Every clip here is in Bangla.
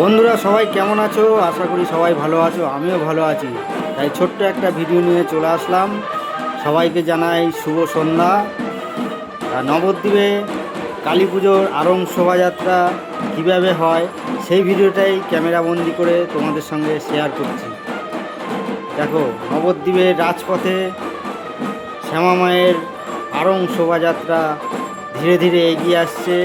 বন্ধুরা, সবাই কেমন আছো? আশা করি সবাই ভালো আছো, আমিও ভালো আছি। তাই ছোট্ট একটা ভিডিও নিয়ে চলে আসলাম। সবাইকে জানাই শুভ সন্ধ্যা। আর নবদ্বীপে কালী পুজোর আরং শোভাযাত্রা কীভাবে হয়, সেই ভিডিওটাই ক্যামেরাবন্দি করে তোমাদের সঙ্গে শেয়ার করছি। দেখো, নবদ্বীপের রাজপথে শ্যামা মায়ের আরং শোভাযাত্রা ধীরে ধীরে এগিয়ে আসছে।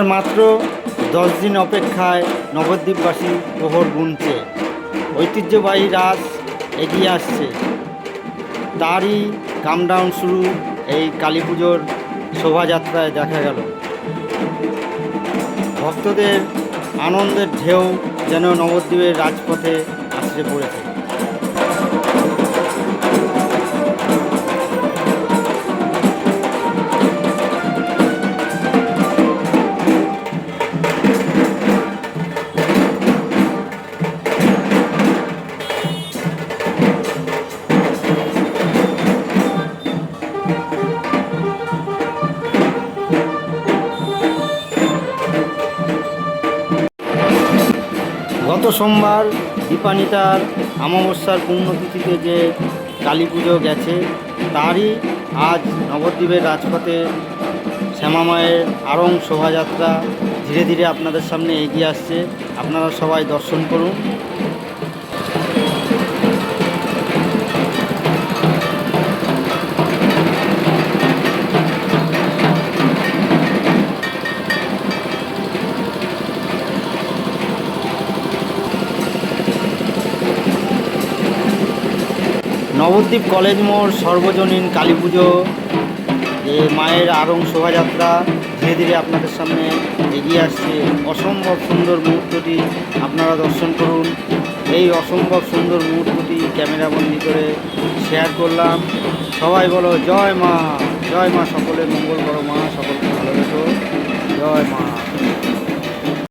আর মাত্র দশ দিন অপেক্ষায় নবদ্বীপবাসী প্রহর গুনছে। ঐতিহ্যবাহী রাস এগিয়ে আসছে। তারই কামডাউন শুরু এই কালী পুজোর শোভাযাত্রায় দেখা গেল। ভক্তদের আনন্দের ঢেউ যেন নবদ্বীপের রাজপথে আছড়ে পড়েছে। গত সোমবার দীপানিতার অমাবস্যার পুণ্যতিথিতে যে কালী পুজো গেছে, তারই আজ নবদ্বীপের রাজপথে শ্যামা মায়ের আরং শোভাযাত্রা ধীরে ধীরে আপনাদের সামনে এগিয়ে আসছে। আপনারা সবাই দর্শন করুন। নবদ্বীপ কলেজ মোড়, সর্বজনীন কালী পুজো যে মায়ের আরং শোভাযাত্রা, ধীরে ধীরে আপনাদের সামনে এগিয়ে আসছে। অসম্ভব সুন্দর মুহূর্তটি আপনারা দর্শন করুন। এই অসম্ভব সুন্দর মুহূর্তটি ক্যামেরাবন্দি করে শেয়ার করলাম। সবাই বলো, জয় মা জয় মা সকলের মঙ্গল করো মা সকলকে ভালো জয় মা।